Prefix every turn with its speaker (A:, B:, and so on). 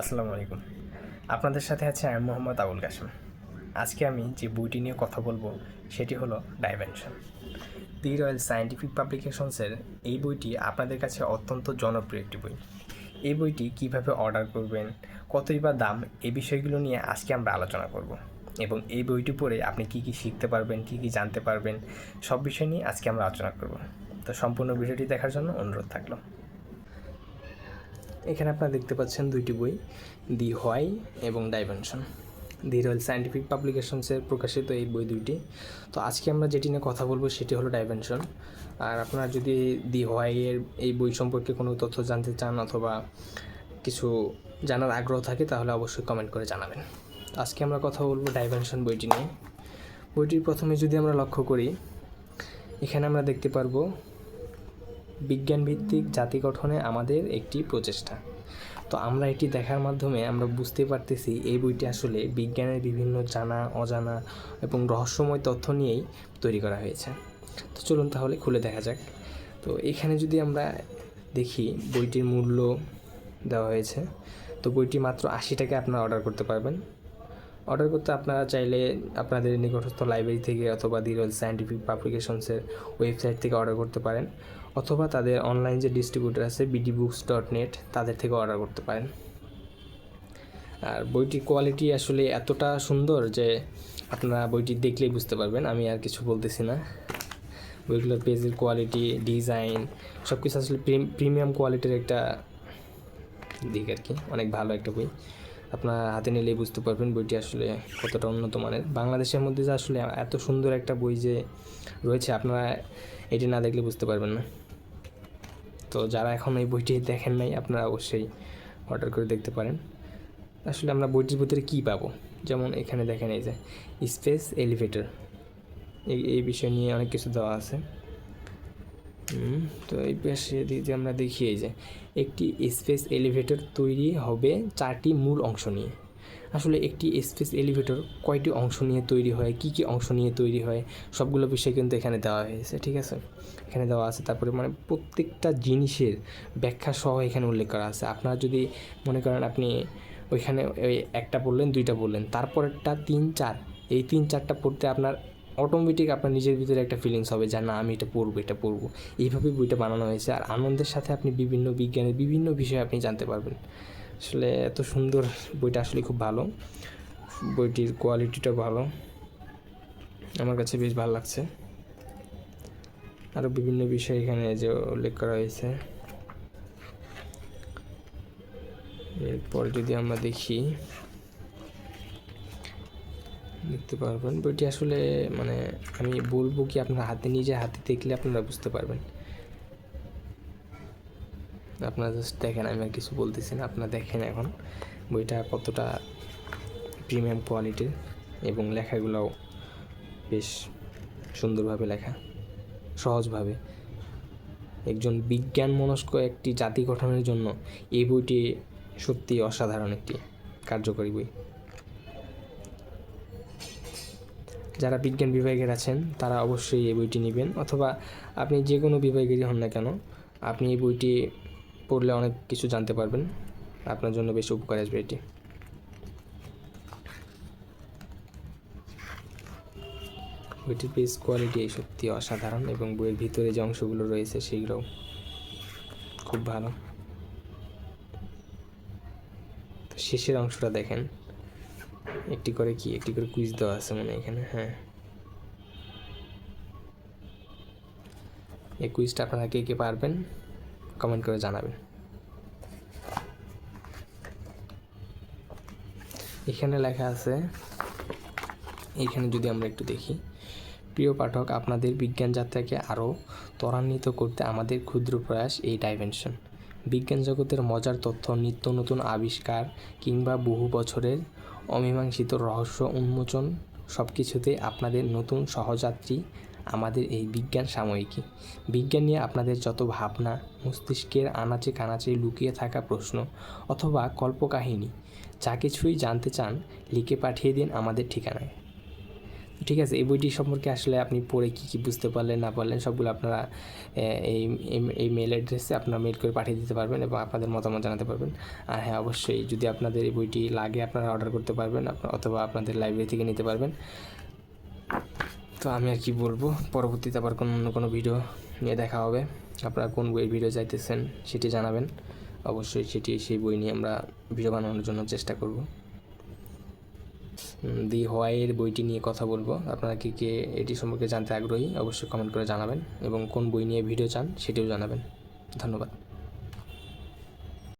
A: আসসালামু আলাইকুম। আপনাদের সাথে আছে আমি মোহাম্মদ আবুল কাসেম আজকে আমি যে বইটি নিয়ে কথা বলব, সেটি হলো ডাইমেনশন দি রয়্যাল সায়েন্টিফিক পাবলিকেশনসের এই বইটি আপনাদের কাছে অত্যন্ত জনপ্রিয় একটি বই। এই বইটি কীভাবে অর্ডার করবেন, কতই বা দাম এই বিষয়গুলো নিয়ে আজকে আমরা আলোচনা করব। এবং এই বইটি পড়ে আপনি কি কি শিখতে পারবেন, কি কি জানতে পারবেন, সব বিষয় নিয়ে আজকে আমরা আলোচনা করব। তো সম্পূর্ণ ভিডিওটি দেখার জন্য অনুরোধ থাকল। এখানে আপনারা দেখতে পাচ্ছেন দুইটি বই, দি হোয়াই এবং ডাইমেনশন। দি রয়্যাল সায়েন্টিফিক পাবলিকেশনসের প্রকাশিত এই বই দুইটি। তো আজকে আমরা যেটি নিয়ে কথা বলব সেটি হলো ডাইমেনশন। আর আপনারা যদি দি হোয়াইয়ের এই বই সম্পর্কে কোনো তথ্য জানতে চান অথবা কিছু জানার আগ্রহ থাকে, তাহলে অবশ্যই কমেন্ট করে জানাবেন। আজকে আমরা কথা বলব ডাইমেনশন বইটি নিয়ে। বইটির প্রথমে যদি আমরা লক্ষ্য করি, এখানে আমরা দেখতে পারব বিজ্ঞানভিত্তিক জাতি গঠনে আমাদের একটি প্রচেষ্টা। তো আমরা এটি দেখার মাধ্যমে আমরা বুঝতে পারতেছি এই বইটি আসলে বিজ্ঞানের বিভিন্ন জানা, অজানা এবং রহস্যময় তথ্য নিয়েই তৈরি করা হয়েছে। তো চলুন তাহলে খুলে দেখা যাক। তো এখানে যদি আমরা দেখি বইটির মূল্য দেওয়া হয়েছে, তো বইটি মাত্র আশি টাকায় আপনারা অর্ডার করতে পারবেন। অর্ডার করতে আপনারা চাইলে আপনাদের নিকটস্থ লাইব্রেরি থেকে অথবা দি রয়্যাল সায়েন্টিফিক পাবলিকেশনসের ওয়েবসাইট থেকে অর্ডার করতে পারেন। অথবা তাদের অনলাইন যে ডিস্ট্রিবিউটার আছে বিডি বুকস ডট নেট তাদের থেকে অর্ডার করতে পারেন। আর বইটির কোয়ালিটি আসলে এতটা সুন্দর যে আপনারা বইটি দেখলেই বুঝতে পারবেন, আমি আর কিছু বলতেছি না। বইগুলোর পেজের কোয়ালিটি ডিজাইন সব কিছু আসলে প্রিমিয়াম কোয়ালিটির একটা দিক আর কি, অনেক ভালো একটা বই। আপনার হাতে নিলেই বুঝতে পারবেন বইটি আসলে কতটা উন্নত মানের। বাংলাদেশের মধ্যে যে আসলে এত সুন্দর একটা বই যে রয়েছে, আপনারা এটি না দেখলে বুঝতে পারবেন না। তো যারা এখন এই বইটি দেখেন নাই, আপনারা অবশ্যই অর্ডার করে দেখতে পারেন। আসলে আমরা বইটির ভিতরে কী পাবো? যেমন এখানে দেখেন এই যে, স্পেস এলিভেটর। এই এই বিষয় নিয়ে অনেক কিছু দেওয়া আছে। তো এই পাশে যদি আমরা দেখি এই যে, একটি স্পেস এলিভেটর তৈরি হবে চারটি মূল অংশ নিয়ে। আসলে একটি স্পেস এলিভেটর কয়টি অংশ নিয়ে তৈরি হয়? কি কি অংশ নিয়ে তৈরি হয়? সবগুলো বিষয় কিন্তু এখানে দেওয়া হয়েছে, ঠিক আছে? এখানে দেওয়া আছে, তারপরে মানে প্রত্যেকটা জিনিসের ব্যাখ্যা সহ এখানে উল্লেখ করা আছে। আপনারা যদি মনে করেন আপনি ওইখানে ওই একটা বললেন দুইটা বললেন তারপরেরটা তিন, চার, এই তিন, চারটা পড়তে আপনার অটোমেটিক আপনার নিজের ভিতরে একটা ফিলিংস হবে যে, না, আমি এটা পড়ব এটা পড়ব। এইভাবে বইটা বানানো হয়েছে। আর আনন্দের সাথে আপনি বিভিন্ন বিজ্ঞানের বিভিন্ন বিষয়ে আপনি জানতে পারবেন। আসলে এত সুন্দর বইটা আসলে খুব ভালো। বইটির কোয়ালিটিটা ভালো। আমার কাছে বেশ ভালো লাগছে। আরও বিভিন্ন বিষয় এখানে যে উল্লেখ করা হয়েছে। এরপর যদি আমরা দেখি, দেখতে পারবেন বইটি আসলে মানে আমি বলব কি আপনার হাতে নিজে হাতে দেখলে আপনারা বুঝতে পারবেন। আপনারা জাস্ট দেখেন, আমি আর কিছু বলতেছি না। আপনারা দেখেন এখন বইটা কতটা প্রিমিয়াম কোয়ালিটির এবং লেখাগুলোও বেশ সুন্দরভাবে লেখা, সহজভাবে। একজন বিজ্ঞান মনস্ক একটি জাতি গঠনের জন্য এই বইটি সত্যি অসাধারণ একটি কার্যকরী বই। যারা বিজ্ঞান বিভাগের আছেন, তারা অবশ্যই এই বইটি নেবেন। অথবা আপনি যে কোনো বিভাগেরই হন না কেন, আপনি এই বইটি পড়লে অনেক কিছু জানতে পারবেন। আপনার জন্য বেশি উপকার আসবে এটি। বইটির পেজ কোয়ালিটি সত্যি অসাধারণ এবং বইয়ের ভিতরে যে অংশগুলো রয়েছে সেগুলোও খুব ভালো। তো শেষের অংশটা দেখেন। একটি করে কি? একটি করে কুইজ দেওয়া আছে মানে এখানে হ্যাঁ। এই কুইজটা আপনারা কে কে পারবেন? কমেন্ট করে জানাবেন। এখানে লেখা আছে এইখানে যদি আমরা একটু দেখি, প্রিয় পাঠক, আপনাদের বিজ্ঞান যাত্রাকে আরও ত্বরান্বিত করতে আমাদের ক্ষুদ্র প্রয়াস এই ডাইমেনশন বিজ্ঞান জগতের মজার তথ্য, নিত্য নতুন আবিষ্কার কিংবা বহু বছরের অমীমাংসিত রহস্য উন্মোচন সব কিছুতেই আপনাদের নতুন সহযাত্রী আমাদের এই বিজ্ঞান সাময়িকী। বিজ্ঞান নিয়ে আপনাদের যত ভাবনা, মস্তিষ্কের আনাচে কানাচে লুকিয়ে থাকা প্রশ্ন অথবা কল্পকাহিনী, যা কিছুই জানতে চান, লিখে পাঠিয়ে দিন আমাদের ঠিকানায়। ঠিক আছে, এই বইটি সম্পর্কে আসলে আপনি পড়ে কী কী বুঝতে পারলেন, না পারলেন, সবগুলো আপনারা এই, এই- মেল অ্যাড্রেসে আপনারা মেল করে পাঠিয়ে দিতে পারবেন এবং আপনাদের মতামত জানাতে পারবেন। আর হ্যাঁ অবশ্যই যদি আপনাদের এই বইটি লাগে, আপনারা অর্ডার করতে পারবেন, অথবা আপনাদের লাইব্রেরি থেকে নিতে পারবেন। তো আমি আর কি বলব, পরবর্তীতে আবার কোনো অন্য কোনো ভিডিও নিয়ে দেখা হবে। আপনারা কোন বইয়ের ভিডিও চাইতেছেন সেটি জানাবেন। অবশ্যই সেটি সেই বই নিয়ে আমরা ভিডিও বানানোর জন্য চেষ্টা করব। দি হোয়াইয়ের বইটি নিয়ে কথা বলব। আপনারা কি কে এটি সম্পর্কে জানতে আগ্রহী অবশ্যই কমেন্ট করে জানাবেন এবং কোন বই নিয়ে ভিডিও চান সেটিও জানাবেন। ধন্যবাদ।